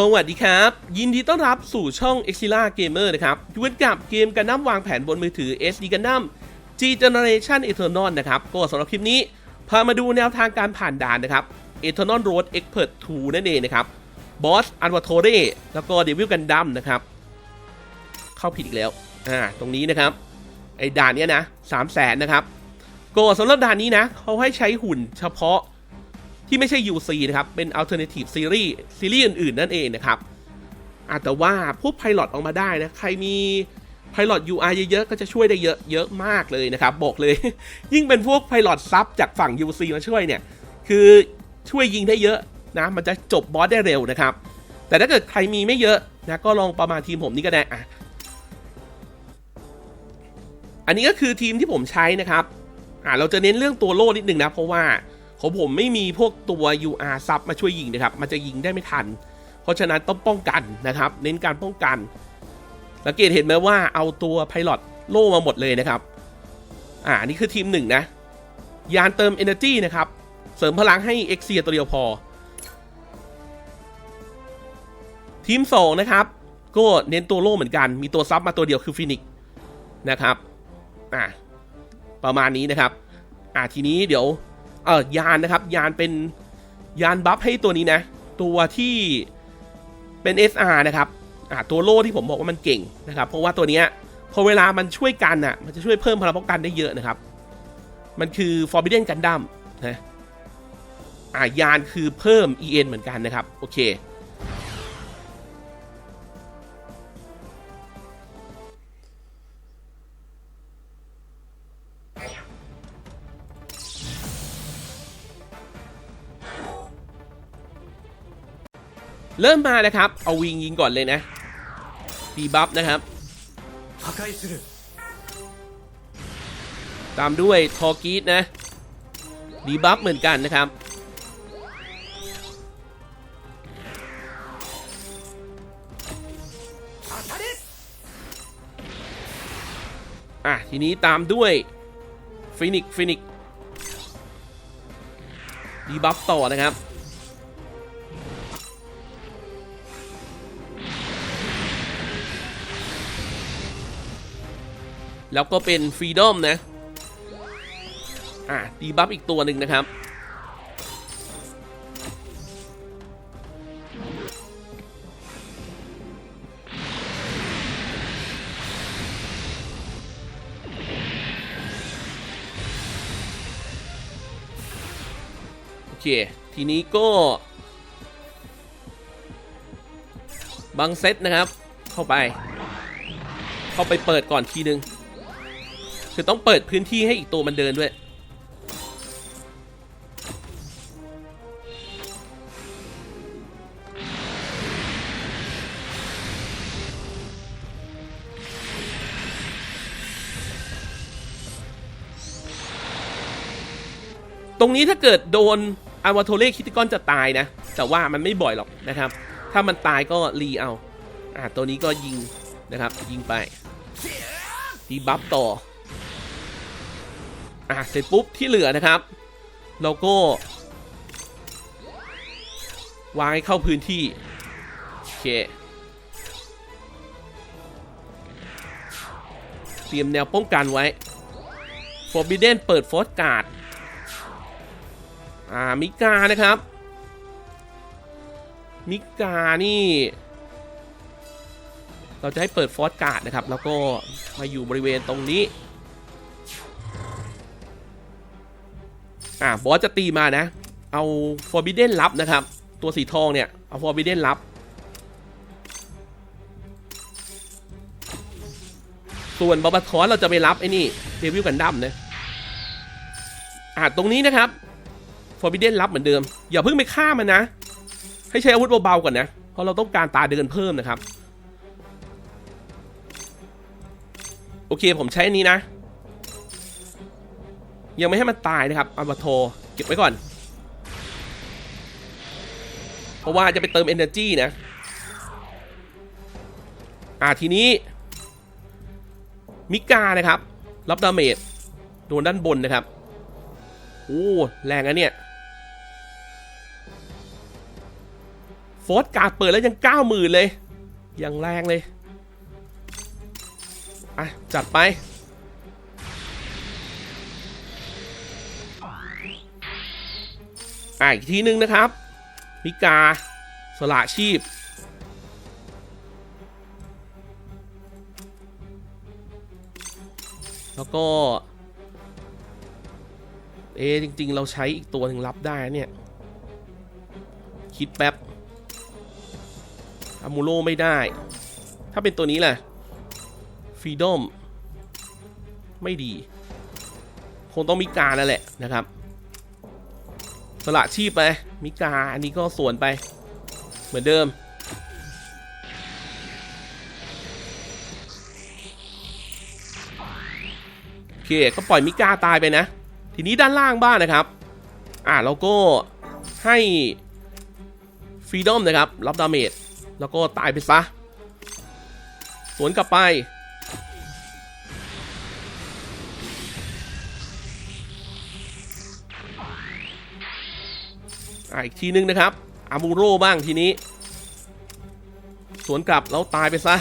สวัสดีครับ ยินดีต้อนรับสู่ช่อง e x i l a Gamer นะครับอยู่กันกับเกมกันน้ำวางแผนบนมือถือ SD กันน้ำ G Generation Eternal นะครับ ก็สำหรับคลิปนี้ พามาดูแนวทางการผ่านด่านนะครับ Eternal Road Expert 2 นั่นเองนะครับ Boss a n v a t o r e แล้วก็ Devil Gundam นะครับ เข้าผิดอีกแล้ว อ่า ตรงนี้นะครับ ไอ้ด่านเนี้ยนะ3 0 0แสนนะครับ ก็สำหรับด่านนี้นะเขาให้ใช้หุ่นเฉพาะ ที่ไม่ใช่ UC นะครับ เป็น Alternative Series ซีรีส์อื่นๆ นั่นเองนะครับอาแต่ว่าพวก Pilot ออกมาได้นะ ใครมี Pilot UR เยอะๆ ก็จะช่วยได้เยอะเยอะมากเลยนะครับ บอกเลย ยิ่งเป็นพวก Pilot ซับจากฝั่ง UC มาช่วยเนี่ย คือช่วยยิงได้เยอะนะ มันจะจบบอสได้เร็วนะครับ แต่ถ้าเกิดใครมีไม่เยอะนะ ก็ลองประมาณทีมผมนี่ก็ได้อะอันนี้ก็คือทีมที่ผมใช้นะครับ อ่าเราจะเน้นเรื่องตัวโล่นิดนึงนะ เพราะว่า ของผมไม่มีพวกตัว UR ซับมาช่วยยิงนะครับ มันจะยิงได้ไม่ทัน เพราะฉะนั้นต้องป้องกันนะครับ เน้นการป้องกัน สังเกตเห็นไหมว่าเอาตัวไพลอตโล่มาหมดเลยนะครับ อ่านนี่คือทีมหนึ่งนะ ยานเติม Energy นะครับ เสริมพลังให้เอ็กเซียตัวเดียวพอ ทีม2นะครับ ก็เน้นตัวโล่เหมือนกัน มีตัวซับมาตัวเดียวคือฟินิกนะครับ อ่าประมาณนี้นะครับ อ่าทีนี้เดี๋ยว เออยานนะครับ ยานเป็นยานบัฟให้ตัวนี้นะ ตัวที่เป็น SR นะครับอ่าตัวโล่ที่ผมบอกว่ามันเก่งนะครับ เพราะว่าตัวเนี้ยพอเวลามันช่วยกันอะ มันจะช่วยเพิ่มพลังป้องกันได้เยอะนะครับ มันคือ Forbidden Gundam นะอ่ายานคือเพิ่ม EN เหมือนกันนะครับ โอเค เริ่มมานะครับ เอาวิงยิงก่อนเลยนะดีบัฟนะครับ ตามด้วยทอกีตนะดีบัฟเหมือนกันนะครับ อะ ทีนี้ตามด้วยฟินิกฟินิกดีบัฟต่อนะครับ แล้วก็เป็นฟรีดอมนะ อะดีบัฟอีกตัวหนึ่งนะครับ โอเค ทีนี้ก็บางเซตนะครับ เข้าไป เข้าไปเปิดก่อนทีนึง คือต้องเปิดพื้นที่ให้อีกตัวมันเดินด้วย ตรงนี้ถ้าเกิดโดนอาวาโทเล่คิติกอนจะตายนะ แต่ว่ามันไม่บ่อยหรอกนะครับ ถ้ามันตายก็รีเอาอ่าตัวนี้ก็ยิงนะครับ ยิงไปดีบัฟต่อ อะเสร็จปุ๊บที่เหลือนะครับ เราก็ วางให้เข้าพื้นที่ โอเค เตรียมแนวป้องกันไว้ Forbidden เปิดฟอสการ์ดอ่า มิกานะครับ มิกานี่ เราจะให้เปิดฟอสการ์ดนะครับ แล้วก็มาอยู่บริเวณตรงนี้ อ่าบอสจะตีมานะ เอา Forbidden รับนะครับ ตัวสีทองเนี่ย เอา Forbidden รับ ส่วนบาบาทอนเราจะไปรับไอ้นี่เดวิลกันดั้มนะอ่าตรงนี้นะครับ Forbidden รับเหมือนเดิม อย่าเพิ่งไปฆ่ามันนะ ให้ใช้อาวุธเบาๆก่อนนะ เพราะเราต้องการตาเดินเพิ่มนะครับ โอเคผมใช้อันนี้นะ ยังไม่ให้มันตายนะครับอัลบาโทเก็บไว้ก่อน เพราะว่าจะไปเติม Energy นะ อ่าทีนี้ มิกานะครับ รับดาเมจโดนด้านบนนะครับ โอ้แรงนะเนี่ยโฟสการ์เปิดแล้วยังเก้าหมื่นเลย ยังแรงเลย อะ จัดไป อะอีกทีนึงนะครับมิกาสละชีพ แล้วก็ เอจริง ๆ เราใช้อีกตัวหนึ่งรับได้เนี่ย คิดแป๊บอามูโลไม่ได้ ถ้าเป็นตัวนี้แหละฟรีดอมไม่ดี คงต้องมิกานั่นแหละนะครับ สละชีพไป มิกา อันนี้ก็สวนไป เหมือนเดิม โอเค ก็ปล่อยมิกาตายไปนะ ทีนี้ด้านล่างบ้างนะครับ อ่าแล้วก็ให้ฟรีดอมนะครับ รับดาเมจ แล้วก็ตายไปซะ สวนกลับไป อีกทีนึงนะครับ อามูโร่บ้างทีนี้ สวนกลับแล้วตายไปซะ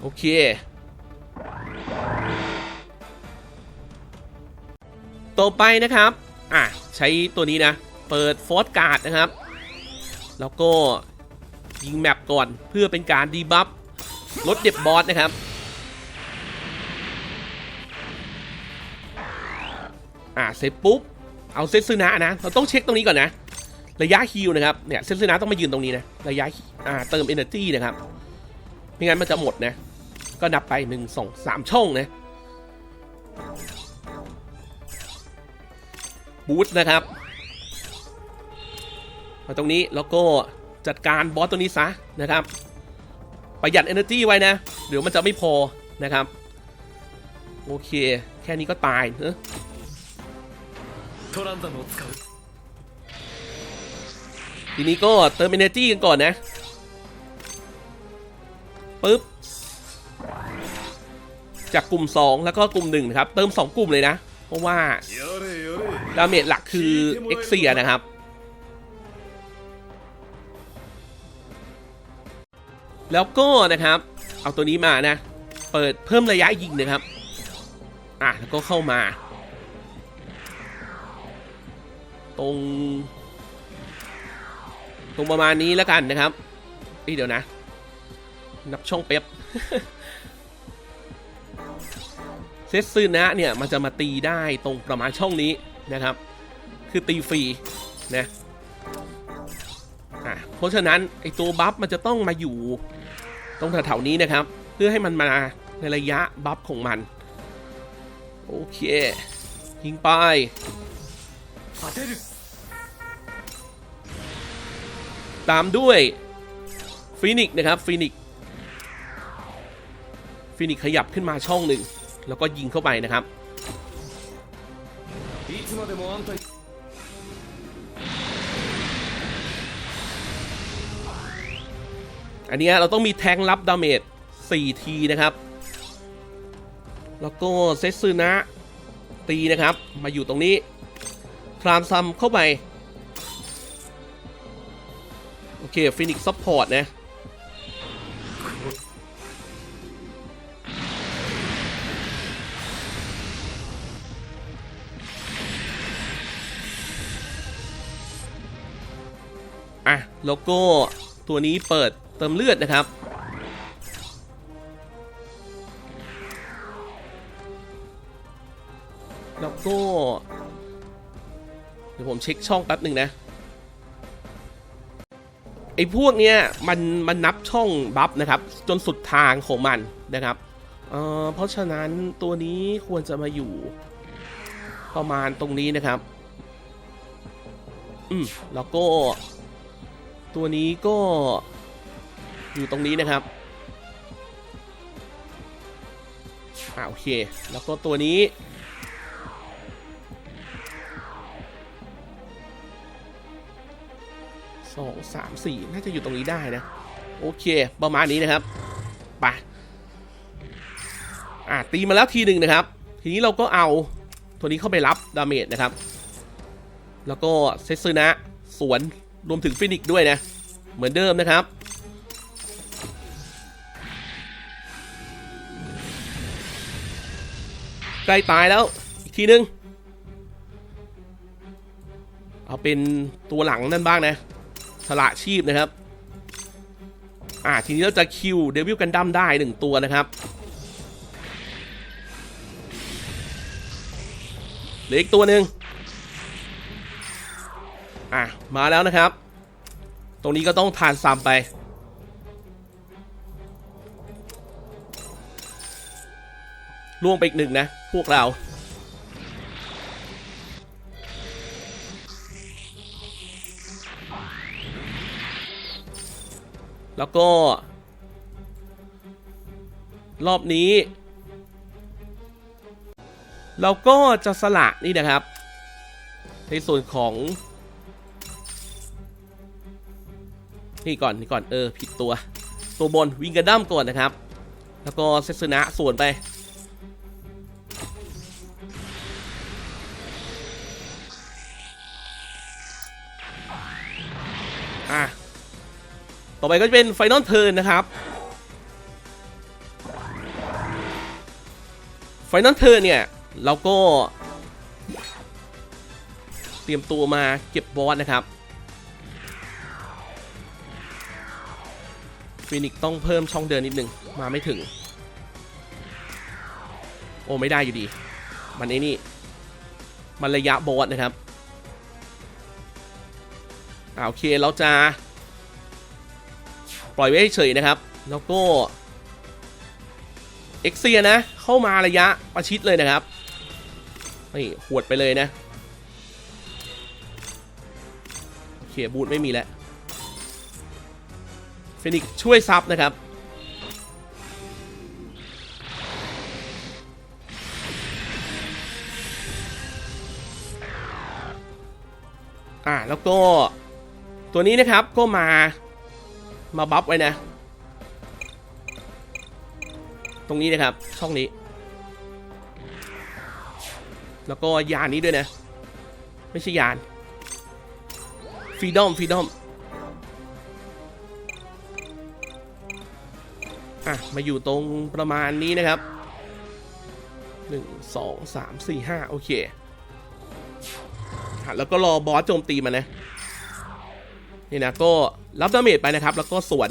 โอเคต่อไปนะครับ อะ ใช้ตัวนี้นะ เปิดฟอร์สการ์ดนะครับ แล้วก็ยิงแมปก่อนเพื่อเป็นการดีบัฟลดเด็บบอสนะครับ อะเสร็จปุ๊บ เอาเซตซึนะนะ เราต้องเช็คตรงนี้ก่อนนะ ระยะฮิลนะครับ เนี่ยเซตซึนะต้องมายืนตรงนี้นะ ระยะอ่าเติม Energy นะครับ ไม่งั้นมันจะหมดนะ ก็นับไป1 2 3ช่องนะ บูสต์นะครับมาตรงนี้แล้วก็จัดการบอสตัวนี้ซะนะครับ ประหยัด Energy ไว้นะ เดี๋ยวมันจะไม่พอนะครับ โอเค แค่นี้ก็ตายเนอะ トランザムを使う ทีนี้ก็เติม Energy กันก่อนนะปึ๊บ จากกลุ่ม 2 แล้วก็กลุ่ม 1 นะครับ เติม 2 กลุ่มเลยนะ เพราะว่า やれやれ ดาเมจหลักคือเอ็กเซียนะครับ แล้วก็นะครับ เอาตัวนี้มานะ เปิดเพิ่มระยะยิงนะครับ อ่ะ แล้วก็เข้ามา ตรง ตรงประมาณนี้แล้วกันนะครับเอ้ยเดี๋ยวนะ นับช่องเป๊บเซตซึนะเนี่ยมันจะมาตีได้ตรงประมาณช่องนี้นะครับ คือตีฟรีนะอะเพราะฉะนั้นไอตัวบัฟมันจะต้องมาอยู่ตรงแถวๆนี้นะครับ เพื่อให้มันมาในระยะบัฟของมัน โอเคยิงไป ตามด้วยฟีนิกนะครับฟีนิกฟีนิกขยับขึ้นมาช่องหนึ่ง แล้วก็ยิงเข้าไปนะครับ อันนี้เราต้องมีแทงรับดาเมจ4ทีนะครับ แล้วก็เซซึนะตีนะครับ มาอยู่ตรงนี้พรามซัมเข้าไป โอเคฟินิกซ์ซัพพอร์ตนะอะแล้วก็ตัวนี้เปิดเติมเลือดนะครับแล้วก็เดี๋ยวผมเช็คช่องแป๊บหนึ่งนะ ไอ้พวกเนี้ยมันมันนับช่องบัฟนะครับ จนสุดทางของมันนะครับเอ่อเพราะฉะนั้นตัวนี้ควรจะมาอยู่ ประมาณตรงนี้นะครับ อืมแล้วก็ ตัวนี้ก็อยู่ตรงนี้นะครับอ่าโอเค แล้วก็ตัวนี้ สองสามสี่น่าจะอยู่ตรงนี้ได้นะ โอเค ประมาณนี้นะครับไปอ่าตีมาแล้วทีหนึ่งนะครับ ทีนี้เราก็เอาตัวนี้เข้าไปรับดาเมจนะครับ แล้วก็เซซึนะสวนรวมถึงฟินิกด้วยนะ เหมือนเดิมนะครับใกล้ตายแล้ว อีกทีนึง เอาเป็นตัวหลังนั่นบ้างนะ สละชีพนะครับ อ่าทีนี้เราจะคิวเดวิลกันดั้มได้หนึ่งตัวนะครับเหลืออีกตัวหนึ่งอะมาแล้วนะครับ ตรงนี้ก็ต้องทานซ้ำไปล่วงไปอีกหนึ่งนะ พวกเรา แล้วก็ รอบนี้ เราก็จะสละนี่นะครับ ในส่วนของ นี่ก่อนนี่ก่อนเออผิดตัว ตัวบนวิงกระดั้มก่อนนะครับ แล้วก็เซซนะส่วนไป ไปก็จะเป็นไฟนอลเทิร์นนะครับไฟนอลเทิร์นเนี่ยเราก็ เตรียมตัวมาเก็บบอสนะครับฟินิกต้องเพิ่มช่องเดินนิดนึง มาไม่ถึง โอ้ไม่ได้อยู่ดี มันไอ้นี่ มันระยะบอสนะครับอ่าโอเคเราจะ ปล่อยไว้เฉยนะครับ แล้วก็เอ็กเซียนะ เข้ามาระยะประชิดเลยนะครับนี่หวดไปเลยนะ โอเค บูทไม่มีแล้วเฟนิกช่วยซับนะครับ อ่า แล้วก็ตัวนี้นะครับก็มา มาบัฟไว้นะ ตรงนี้นะครับ ช่องนี้ แล้วก็ยานนี้ด้วยนะ ไม่ใช่ยานฟรีดอมฟรีดอมอะ มาอยู่ตรงประมาณนี้นะครับ 1 2 3 4 5 โอเคอะแล้วก็รอบอสโจมตีมันนะ นี่นะก็รับดาเมจไปนะครับ แล้วก็สวน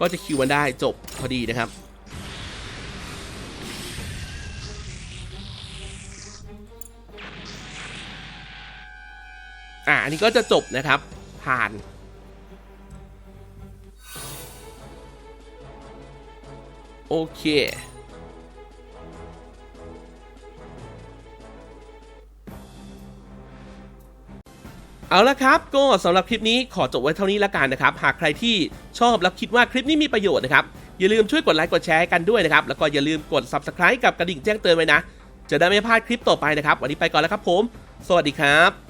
ก็จะคิวมันได้จบพอดีนะครับอะอันนี้ก็จะจบนะครับ ผ่านโอเค เอาละครับ ก็สำหรับคลิปนี้ขอจบไว้เท่านี้ละกันนะครับ หากใครที่ชอบและคิดว่าคลิปนี้มีประโยชน์นะครับ อย่าลืมช่วยกดไลค์กดแชร์กันด้วยนะครับ แล้วก็อย่าลืมกด Subscribe กับกระดิ่งแจ้งเตือนไว้นะ จะได้ไม่พลาดคลิปต่อไปนะครับ วันนี้ไปก่อนแล้วครับผม สวัสดีครับ